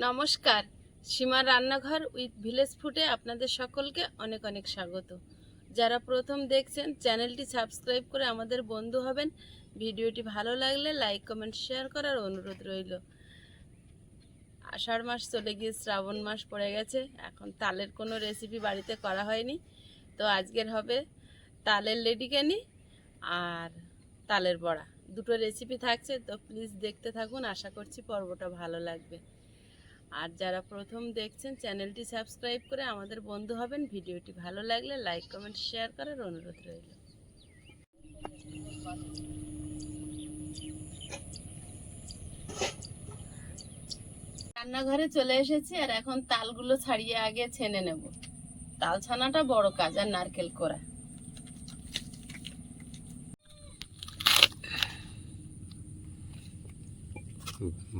নমস্কার। সীমার রান্নাঘর উইথ ভিলেজ ফুডে আপনাদের সকলকে অনেক অনেক স্বাগত। যারা প্রথম দেখছেন, চ্যানেলটি সাবস্ক্রাইব করে আমাদের বন্ধু হবেন। ভিডিওটি ভালো লাগলে লাইক, কমেন্ট, শেয়ার করার অনুরোধ রইল। আষাঢ় মাস চলে গিয়ে শ্রাবণ মাস পড়ে গেছে। এখন তালের কোনো রেসিপি বাড়িতে করা হয়নি। তো আজকের হবে তালের লেডিকেনি আর তালের বড়া। দুটো রেসিপি থাকছে, তো প্লিজ দেখতে থাকুন। আশা করছি পর্বটা ভালো লাগবে। আর যারা প্রথম দেখছেন, চ্যানেলটি সাবস্ক্রাইব করে আমাদের বন্ধু হবেন। ভিডিওটি ভালো লাগলে লাইক, কমেন্ট, শেয়ার করার অনুরোধ রইল। রান্নাঘরে চলে এসেছি আর এখন তালগুলো ছাড়িয়ে আগে ছেনে নেব। তাল ছানাটা বড় কাজ আর নারকেল কোড়া।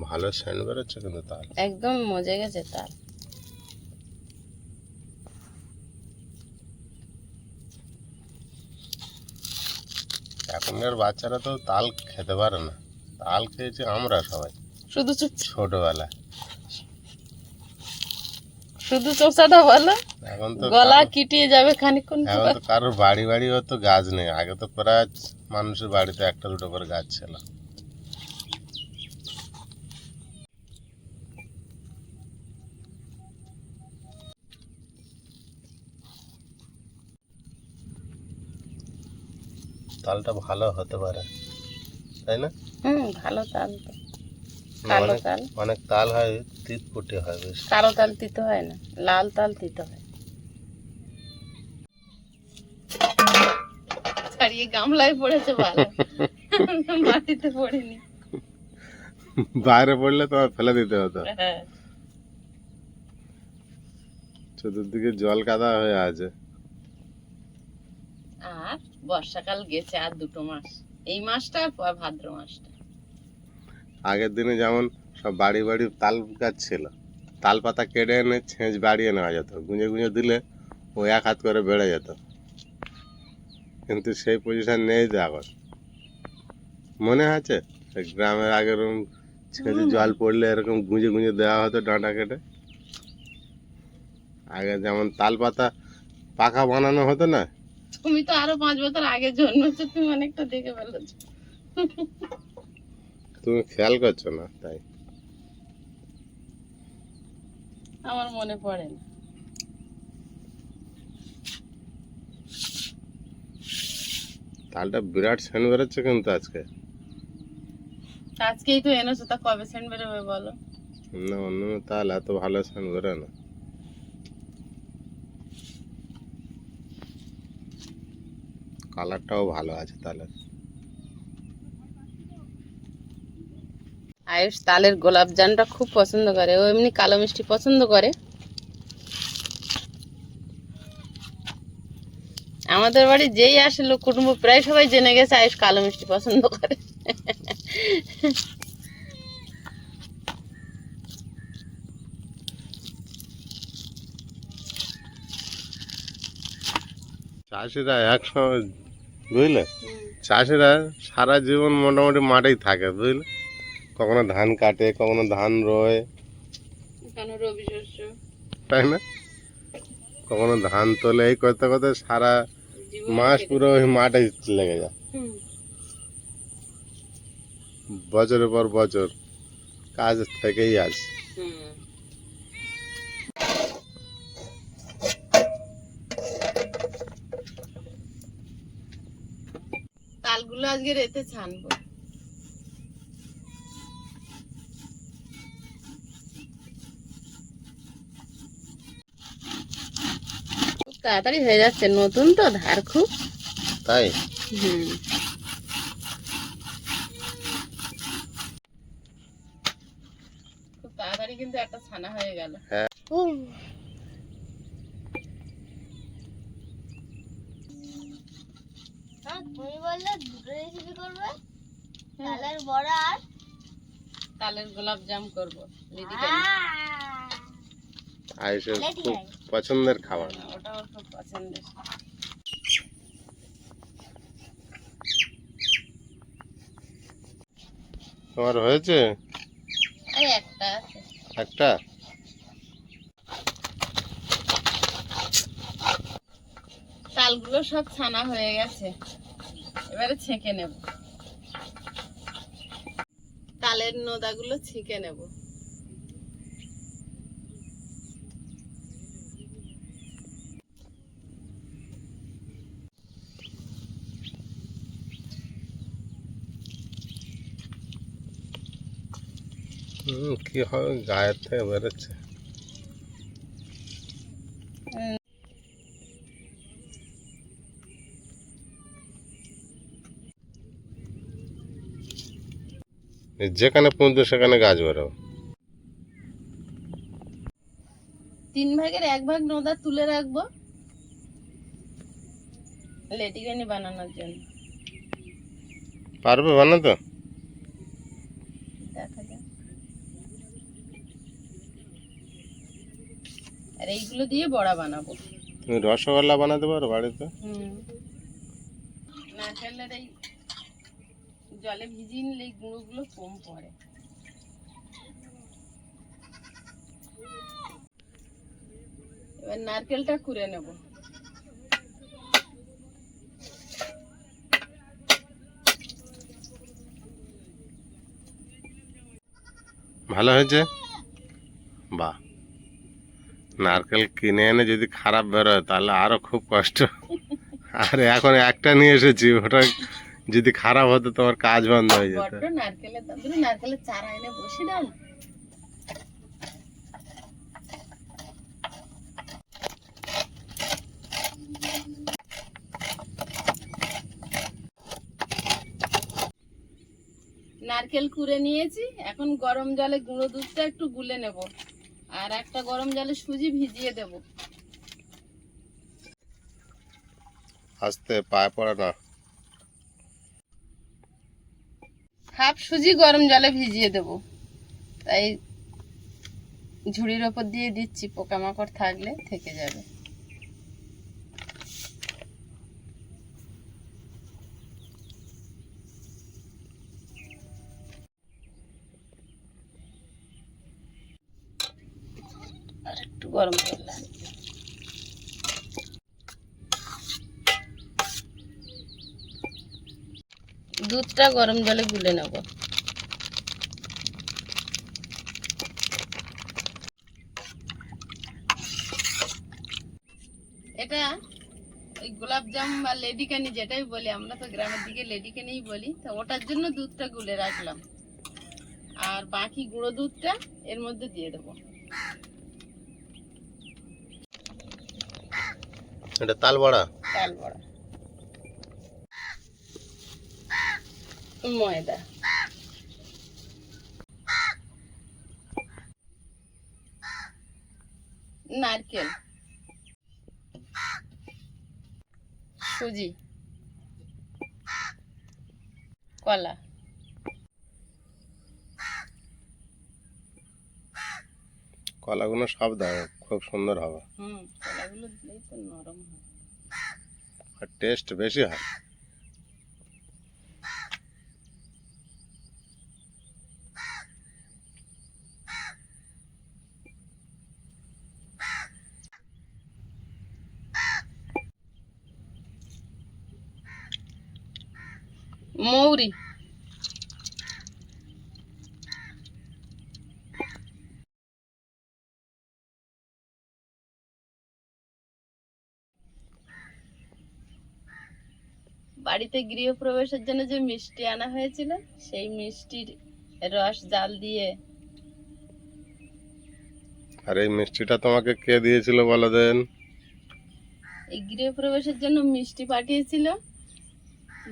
ভালো সেন্ট বেরোচ্ছে কিন্তু তার একদম মজে গেছে তাল। এখনকার বাচ্চারা তো তাল খেতে পারে না। তাল খেয়েছি আমরা সবাই। শুধু চুপ ছোটবেলায়। শুধু চোষাটা বলো। এখন তো গলা কিটিয়ে যাবে খানিকক্ষণ এখন। তো কারোর বাড়ি বাড়ি তো গাছ নেই। আগে তো প্রায় মানুষের বাড়িতে একটা দুটো করে গাছ ছিল। তালটা ভালো হতে পারে তাই না? হুম ভালো তাল তো। কালো অনেক তাল। অনেক তাল হয় তিত পুটি হয় বেশ। কালো তাল দিতে হয় না লাল তাল দিতে হয়। ছাড়িয়ে গামলায় পড়েছে ভালো মাটিতে পড়েনি। বাইরে পড়লে তোমার ফেলে দিতে হতো। হ্যাঁ। চতুর্দিকে জল কাদা হয়ে আছে। বর্ষাকাল গেছে আর দুটো মাস। এই মাসটা আর পর ভাদ্র মাসটা। আগের দিনে যেমন সব বাড়ি বাড়ি তাল গাছ ছিল তাল পাতা কেটে এনে ছেঁচ বাড়িয়ে নেওয়া যেত গুঁজে গুঁজে দিলে ও এক হাত করে বেড়ে যেত। কিন্তু সেই পজিশন নেই তো এখন। মনে আছে? গ্রামের আগের ছেঁচে জল পড়লে এরকম গুঁজে গুঁজে দেওয়া হতো ডাঁটা কেটে। আগে যেমন তাল পাতা পাকা বানানো হতো না তুমি তো আরও পাঁচ বছর আগে জন্মেছো তুমি অনেকটা দেখে ফেলেছো। তুমি খেয়াল করছ না তাই? আমার মনে পড়ে না। তালটা বিরাট সেন বেরোচ্ছে কিন্তু আজকে। আজকেই তো এনেছো তা কবে সেন্ট বেরোবে বলো? না অন্য তাল এত ভালো সেন বেরোয় না। কালারটাও ভালো আছে তালের আয়ুষ তালের গোলাপ জামটা খুব পছন্দ করে। ও এমনি কালো মিষ্টি পছন্দ করে। আমাদের বাড়ি যেই আসে লোক কুটুম্ব, প্রায় সবাই জেনে গেছে আয়ুষ কালো মিষ্টি পছন্দ করে। চাষিরা একসময় বুঝলে? চাষিরা সারা জীবন মোটামুটি মাঠেই থাকে বুঝলে? কখনো ধান কাটে কখনো ধান রোয়। তাই না? কখনো ধান তোলে এই করতে করতে সারা মাস পুরো ওই মাঠে লেগে যায়। বছরের পর বছর কাজ থেকেই আছে তালগুলো আজকে রেতে ছানবো। খুব তাড়াতাড়ি হয়ে যাচ্ছে নতুন তো ধার খুব। তাই? হুম। খুব তাড়াতাড়ি কিন্তু একটা ছানা হয়ে গেল। হ্যাঁ। তুমি বললে দুটো রেসিপি করবে তালের বড়া আর তালের গোলাপ জাম করব তাহলে ঠিক খুব পছন্দের খাবার। ওটা খুব পছন্দের। তোমার হয়েছে? একটা আছে। একটা? তালগুলো সব ছানা হয়ে গেছে। এবারে ছেঁকে নেব। তালের নোদাগুলো ছিঁকে নেব। হুম, কি হয় গায়ের থেকে বেরোচ্ছে যেখানে পুঁতবে সেখানে গাছ বেরোবে। তিন ভাগের এক ভাগ নোদা তুলে রাখব। লেটিকানি বানানোর জন্য। পারবে বানাতে? আর এইগুলো দিয়ে বড়া বানাবো। তুমি রসগোল্লা বানাতে পারো বাড়িতে? হুম। নারকেলের এই জলে ভিজিয়ে নিলে এই গুঁড়োগুলো কম পড়ে। এবার নারকেলটা কুড়ে নেব। ভালো হয়েছে? বাহ। নারকেল কিনে এনে যদি খারাপ বেরোয়, তাহলে আরও খুব কষ্ট। আর এখন একটা নিয়ে এসেছি, ওটা যদি খারাপ হতো তোমার কাজ বন্ধ হয়ে যেত। নারকেলের চারা এনে বসে দাও নারকেল কুড়ে নিয়েছি। এখন গরম জলে গুঁড়ো দুধটা একটু গুলে নেব। আর একটা গরম জলে সুজি ভিজিয়ে দেব। আস্তে পায়ে পড়া না। হাফ সুজি গরম জলে ভিজিয়ে দেব। তাই ঝুড়ির ওপর দিয়ে দিচ্ছি, পোকামাকড় থাকলে থেকে যাবে। আর একটু গরম করলাম দুধটা গরম জলে গুলে নেব। এটা ওই গোলাপ জাম বা লেডিকেনি যেটাই বলি আমরা তো গ্রামের দিকে লেডিকেনিই বলি তো ওটার জন্য দুধটা গুলে রাখলাম। আর বাকি গুঁড়ো দুধটা এর মধ্যে দিয়ে দেবো। এটা তাল বড়া তাল বড়া ময়দা। নারকেল। সুজি। কলা। কলাগুলো সব দাও খুব সুন্দর হবে। হুম কলাগুলো দিলেই তো নরম হয়। আর টেস্ট বেশি হয় মৌরি বাড়িতে গৃহপ্রবেশের জন্য যে মিষ্টি আনা হয়েছিল সেই মিষ্টির রস জাল দিয়ে। আর এই মিষ্টিটা তোমাকে কে দিয়েছিল বলো দেন? এই গৃহপ্রবেশের জন্য মিষ্টি পাঠিয়েছিল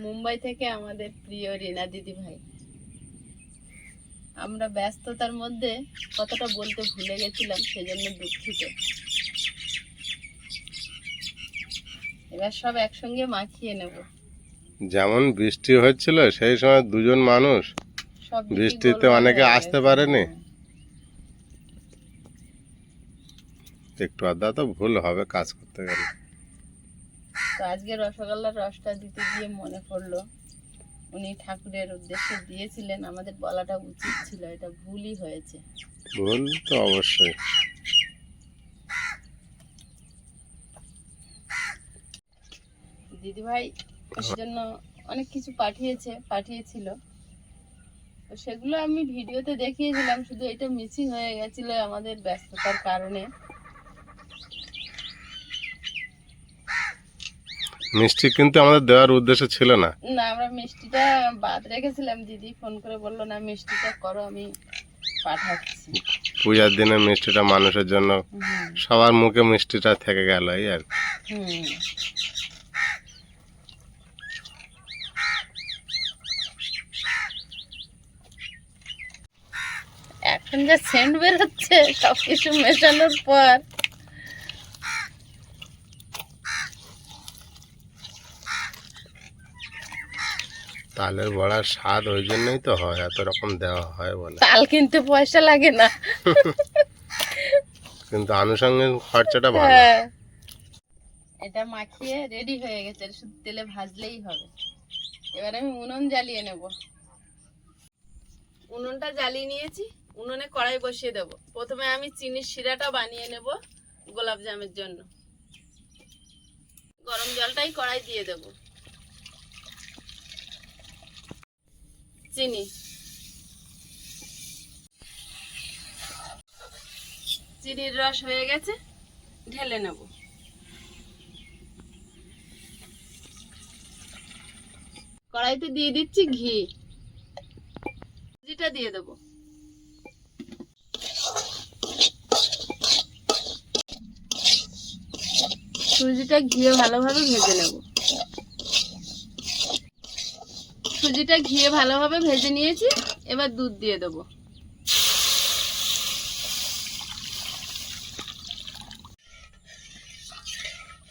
মুম্বাই থেকে আমাদের প্রিয় রিনা দিদি ভাই। আমরা ব্যস্ততার মধ্যে কতটা বলতে ভুলে গেছিলাম সেজন্য দুঃখিত। এবার সব একসঙ্গে মাখিয়ে নেব। যেমন বৃষ্টি হচ্ছিল সেই সময় দুজন মানুষ বৃষ্টিতে অনেকে আসতে পারেনি। একটু আধা তো ভুল হবে কাজ করতে গেলে। তো আজকে রসগোল্লার রসটা দিতে গিয়ে মনে পড়ল উনি ঠাকুরের উদ্দেশ্যে দিয়েছিলেন আমাদের বলাটা উচিত ছিল এটা ভুলই হয়েছে। ভুল তো অবশ্যই। দিদিভাই ওর জন্য অনেক কিছু পাঠিয়েছে পাঠিয়েছিল। তো সেগুলো আমি ভিডিওতে দেখিয়েছিলাম শুধু এটা মিসিং হয়ে গেছিল আমাদের ব্যস্ততার কারণে। মিষ্টি কিন্তু আমাদের দেওয়ার উদ্দেশ্য ছিল না। না আমরা মিষ্টিটা বাদ রেখেছিলাম দিদি ফোন করে বলল না মিষ্টিটা করো আমি পাঠাচ্ছি। পূজার দিনে মিষ্টিটা মানুষের জন্য সবার মুখে মিষ্টিটা থেকে গেল এই আর। হুম। যা সেন্ট বেরোচ্ছে সব কিছু মেশানোর পর। তালের বড়ার স্বাদ ওই জন্যই তো হয় এত রকম দেওয়া হয় বলে। তাল কিনতে পয়সা লাগে না। কিন্তু আনুষঙ্গিক খরচাটা ভালো। হ্যাঁ। এটা মাখিয়ে রেডি হয়ে গেছে শুধু তেলে ভাজলেই হবে। এবার আমি উনুন জ্বালিয়ে নেব। উনুনটা জ্বালিয়ে নিয়েছি। উনুনে কড়াই বসিয়ে দেব। প্রথমে আমি চিনির শিরাটা বানিয়ে নেব গোলাপ জামের জন্য। গরম জলটাই কড়াই দিয়ে দেব। চিনি। চিনির রস হয়ে গেছে, ঢেলে নেব। কড়াইতে দিয়ে দিচ্ছি ঘি। ঘিটা দিয়ে দেবো। সুজিটা ঘিয়ে ভালোভাবে ভেজে নেব। সুজিটা ঘিয়ে ভালোভাবে ভেজে নিয়েছি, এবার দুধ দিয়ে দেব।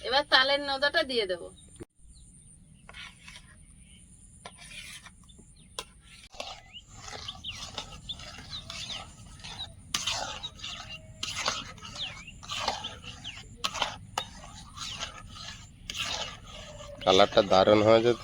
এবার তালের নদাটা দিয়ে দেবো। কালারটা দারুণ হয়ে যেত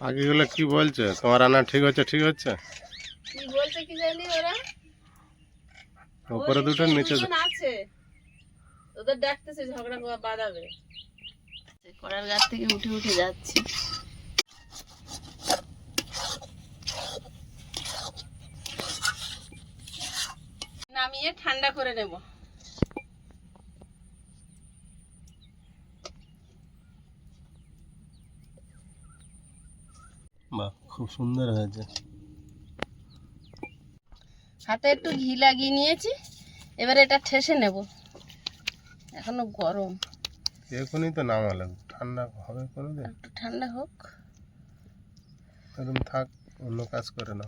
পাখিগুলো কি বলছে? তোমার রান্না ঠিক হচ্ছে ঠিক হচ্ছে? কি বলছে কি জানি ওরা? উপরে দুটো নিচে আছে। ওদের ডাকতেছে ঝগড়া বাঁধাবে। কড়ার গাছ থেকে উঠে উঠে যাচ্ছে। নামিয়ে ঠান্ডা করে নেব। বাহ খুব সুন্দর হয়েছে। হাতে একটু ঘি লাগিয়ে নিয়েছি এবার এটা ঠেসে নেব। এখনও গরম। এখনই তো নামালে ঠান্ডা হবে কোনো দিন একটু ঠান্ডা হোক। এরকম থাক অন্য কাজ করে না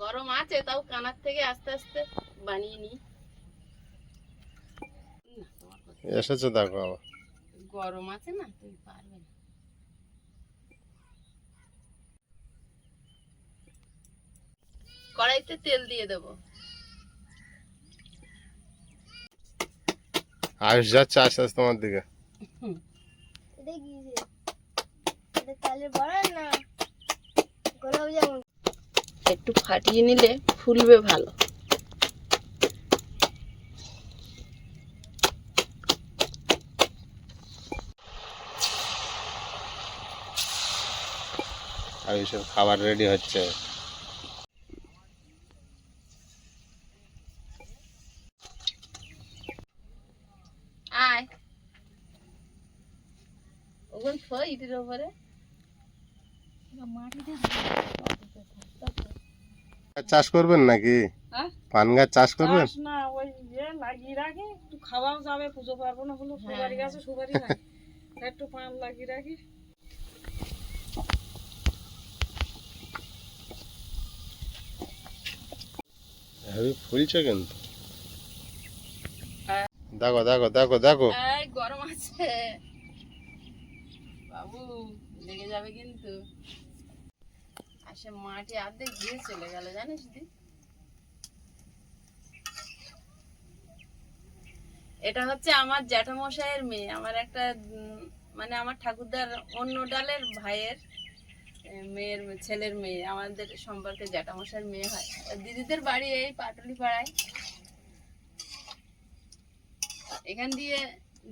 গরম আছে তাও কানার থেকে আস্তে আস্তে বানিয়ে নিই। এসেছে দেখো আবার। গরম আছে না তুমি পারবে না। কড়াইতে তেল দিয়ে দেবো। আয়ুষ যাচ্ছে আস্তে আস্তে তোমার দিকে। একটু ফাটিয়ে নিলে ফুলবে ভালো। আয়ুষের খাবার রেডি হচ্ছে। চাষ করবেন নাকি? হ্যাঁ? পান গাছ চাষ করবেন? না ওই ইয়ে লাগিয়ে রাখি একটু খাওয়াও যাবে পুজো পার্বণ হলো সুপারি গাছে সুপারি নাই একটু পান লাগিয়ে রাখি। হেভি ফুলছে কিন্তু। হ্যাঁ। দেখো দেখো দেখো দেখো। গরম আছে। বাবু লেগে যাবে কিন্তু। আসে মাটি অর্ধেক দিয়ে চলে গেল, জানিস দি? এটা হচ্ছে আমার জ্যাঠামশাইয়ের মেয়ে, আমার একটা মানে আমার ঠাকুরদার অন্য ডালের ভাইয়ের মেয়ের ছেলের মেয়ে, আমাদের সম্পর্কে জ্যাঠামশাইয়ের মেয়ে হয়। দিদিদের বাড়ি এই পাটুলি পাড়ায় এখান দিয়ে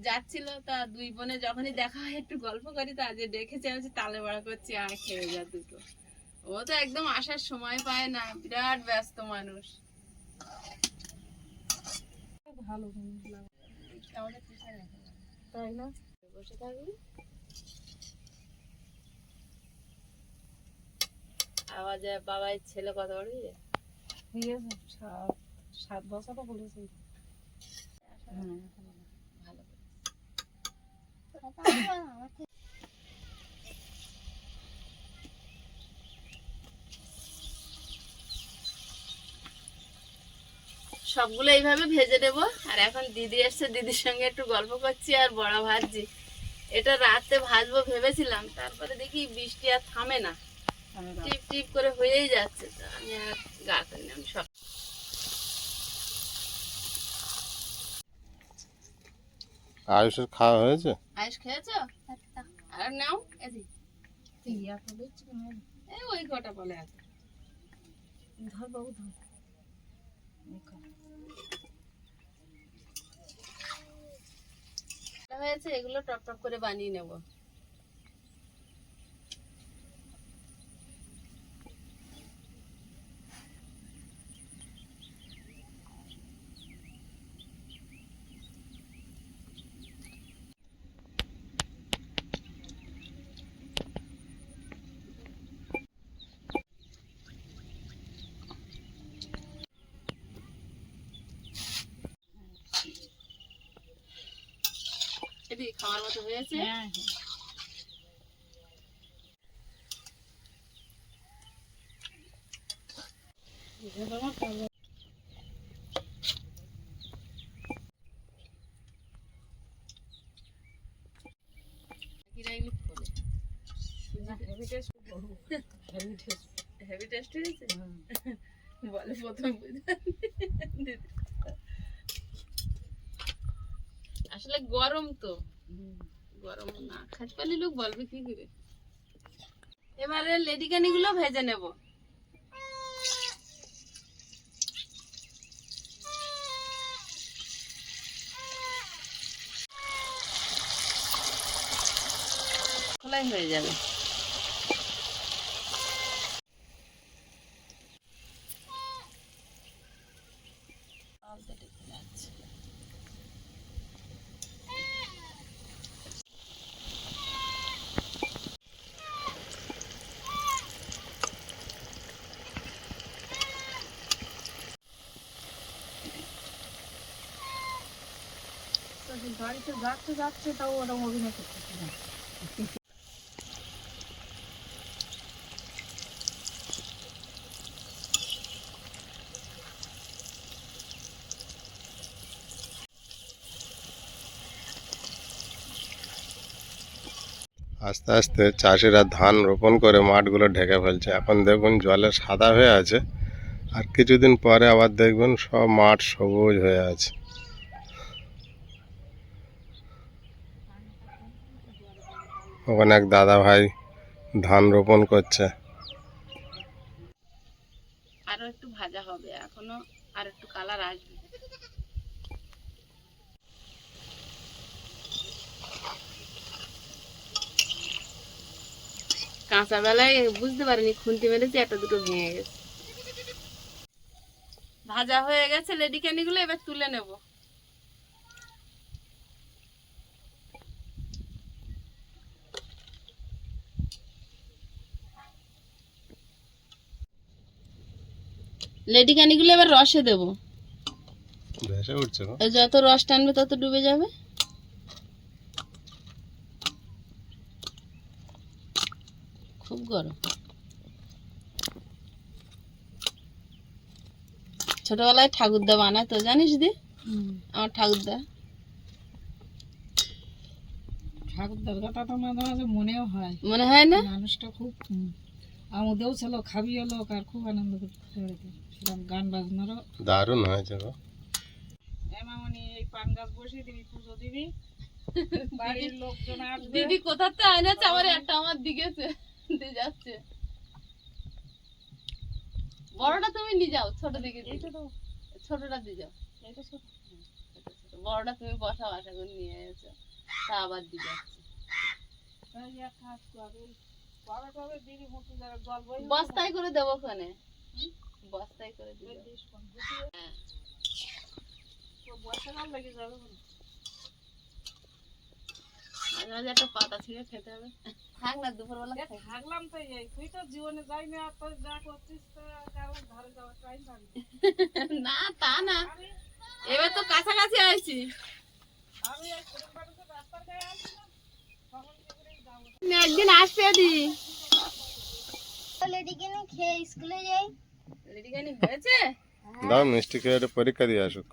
যাচ্ছিল, তা দুই বোনে যখনই দেখা হয়, একটু গল্প করি, তা যে দেখেছি আমি তালে বড়া করছি আয় খেয়ে যা দুটো। ও তো একদম আসার সময় পায় না বিরাট ব্যস্ত মানুষ। ভালো। তাই না? বসে থাকবি। আওয়াজ বাবাই ছেলে কত বড়? ঠিক আছে সাত সাত বছর তো বলেছি ভালো সবগুলো এইভাবে ভেজে নেব। আর এখন দিদি এসছে দিদির সঙ্গে একটু গল্প করছি আর বড়া ভাজছি। এটা রাতে ভাজবো ভেবেছিলাম তারপরে দেখি বৃষ্টি আর থামে না। টিপ টিপ করে হয়েই যাচ্ছে তো আমি আর গা করি আমি সব আয়ুষের খাওয়া হয়েছে? আয়ুষ খেয়েছো? আর নাও। এদি এই ওই কটা বলে আছে। ধর বাবু ধর। হয়েছে এগুলো টপ টপ করে বানিয়ে নেব। খাওয়ার মতো হয়েছে। হ্যাঁ হেভি টেস্ট বলে প্রথম আসলে গরম তো। গরম না খাইতে পারলে লোক বলবে কি করে? এবারে লেডিকানি গুলো ভেজে নেব। খোলাই হয়ে যাবে। আস্তে আস্তে চাষিরা ধান রোপণ করে মাঠগুলো ঢেকে ফেলছে। এখন দেখুন জলে সাদা হয়ে আছে। আর কিছুদিন পরে আবার দেখবেন সব মাঠ সবুজ হয়ে আছে। ওখানে এক দাদা ভাই ধান রোপণ করছে। আরও একটু ভাজা হবে, এখনও আর একটু কালার আসবে। কাঁচা বেলায় বুঝতে পারিনি, খুন্তি মেরেছি, একটা দুটো ভেঙে গেছে। ভাজা হয়ে গেছে লেডি ক্যান্ডিগুলো এবার তুলে নেব। লেডিকানিগুলো এবার রসে দেবো। যত রস টানবে তত ডুবে যাবে। খুব গরম। ছোটবেলায় ঠাকুরদা বানাতো জানিস দি? আমার ঠাকুরদা। ঠাকুরদার কথাটা মাঝে মাঝে মনেও হয়। মনে হয় না? মানুষটা খুব হুম, আমোদেও ছিল খাবিও লোক আর খুব আনন্দ করতে সেরকম গান বাজনারও দারুণ হয়েছে গো এ মামনি এই পান গাছ বসিয়ে দিবি পুজো দিবি। বাড়ির লোকজন আসবে। দিদি কোথাতে আয়নাছে আমার একটা আমার দিকে দিয়ে যাচ্ছে। বড়টা তুমি নিয়ে যাও ছোট দিকে দিয়ে। ছোটটা দিয়ে যাও। বড়টা তুমি বসাও আশা করে নিয়ে এসো। তা আবার দিয়ে যাচ্ছে। কাজ করবে বস্তায় করে দেবো ওখানে। বস্তায় করে দিবে। বর্ষাকাল লেগে যাবে মাঝে মাঝে একটা পাতা ছিঁড়ে খেতে হবে। থাক না দুপুরবেলা। থাকলাম তো এই তুই তো জীবনে যাই না তোর যা করছিস ধারে যাওয়ার টাইম না তা না। এবার তো কাছাকাছি আছি আমি রাস্তার গায়ে একদিন আসবে দি। লেডিকে নিয়ে খেয়ে স্কুলে যাই। রেডিখানি হয়েছে? দাও মিষ্টি খেয়ে একটা পরীক্ষা দিয়ে আসুক।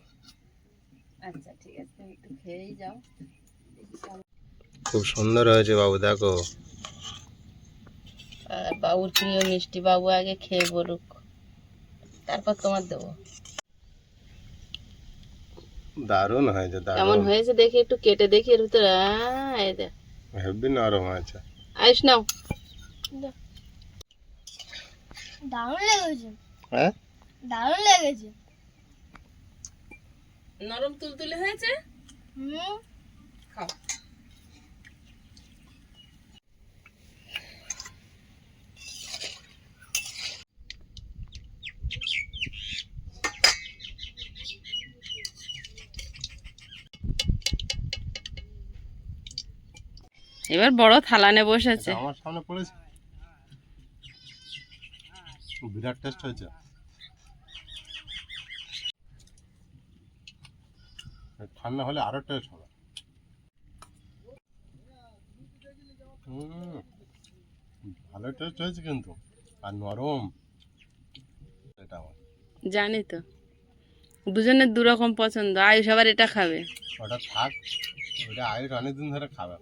আচ্ছা ঠিক আছে একটু খেয়েই যাও। খুব সুন্দর হয়েছে বাবু দেখো। আর বাবুর প্রিয় মিষ্টি বাবু আগে খেয়ে বলুক। তারপর তোমার দেবো। দারুণ হয়েছে কেমন দারুণ হয়েছে দেখি একটু কেটে দেখি এর ভিতরে। এই দেখ। হেভি নরম হয়েছে আইস নাও দারুণ লেগেছে হ্যাঁ দারুণ লেগেছে নরম তুলতুলে হয়েছে? হুম এবার বড় থালানে বসেছে। আমার সামনে পড়েছে। বিরাট টেস্ট হয়েছে। ঠান্ডা হলে আরও টেস্ট হবে। ভালো টেস্ট হয়েছে কিন্তু আর নরম। এটা আমার। জানি তো। দুজনের দু রকম পছন্দ। আয়ুষ আবার এটা খাবে। ওটা থাক। ওটা আয়ের অনেকদিন ধরে খাবে।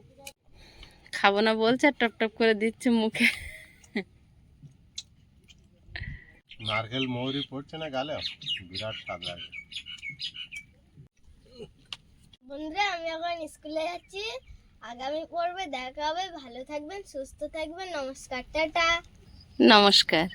খাব না বলছে আর টপ টপ করে দিচ্ছে মুখে। নারকেল মৌরি পড়ছে না গালে? বিরাট স্বাদ লাগে বন্ধুরা আমি এখন স্কুলে যাচ্ছি। আগামী পর্বে দেখা হবে। ভালো থাকবেন সুস্থ থাকবেন। নমস্কার টাটা। নমস্কার।